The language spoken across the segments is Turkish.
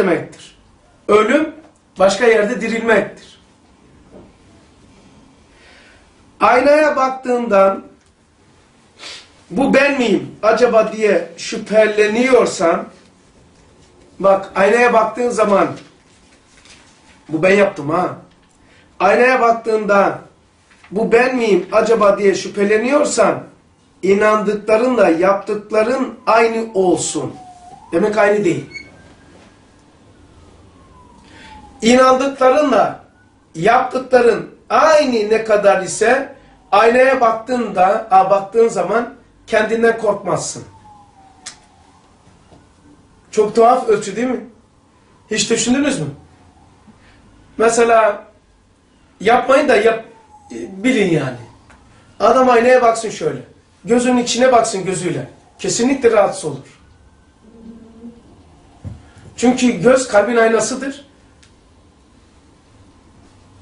demektir. Ölüm başka yerde dirilmektir. Aynaya baktığından bu ben miyim acaba diye şüpheleniyorsan bak aynaya baktığın zaman bu ben yaptım ha. Aynaya baktığında bu ben miyim acaba diye şüpheleniyorsan inandıklarınla yaptıkların aynı olsun. Demek aynı değil. İnandıklarınla yaptıkların aynı ne kadar ise aynaya baktığında, a, baktığın zaman kendinden korkmazsın. Çok tuhaf ölçü değil mi? Hiç düşündünüz mü? Mesela yapmayın da yap, bilin yani. Adam aynaya baksın şöyle. Gözünün içine baksın gözüyle. Kesinlikle rahatsız olur. Çünkü göz kalbin aynasıdır.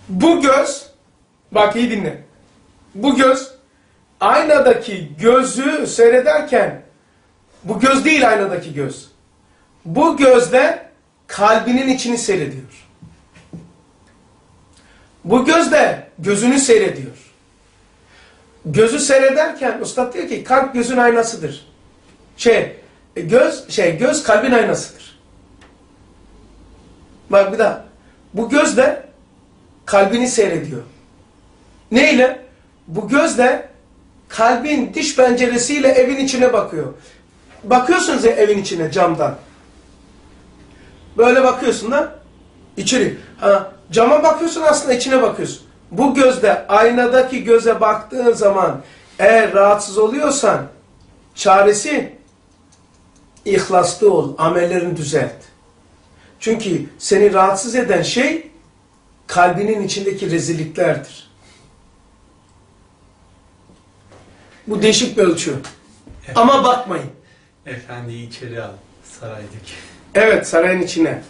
Bu göz, bak iyi dinle. Bu göz, aynadaki gözü seyrederken, bu göz değil aynadaki göz. Bu gözle kalbinin içini seyrediyor. Bu gözle gözünü seyrediyor. Gözü seyrederken ustad diyor ki kalp gözün aynasıdır. Şey, göz şey göz kalbin aynasıdır. Bak bir daha. Bu gözle kalbini seyrediyor. Neyle? Bu gözle kalbin diş penceresiyle evin içine bakıyor. Bakıyorsunuz ya evin içine camdan. Böyle bakıyorsun da içeri. Ha, cama bakıyorsun aslında içine bakıyorsun. Bu gözle aynadaki göze baktığın zaman eğer rahatsız oluyorsan çaresi ihlaslı ol, amellerini düzelt. Çünkü seni rahatsız eden şey kalbinin içindeki rezilliklerdir. Bu değişik bir ölçü. Ama bakmayın. Efendiyi içeri al saraydaki. Evet sarayın içine.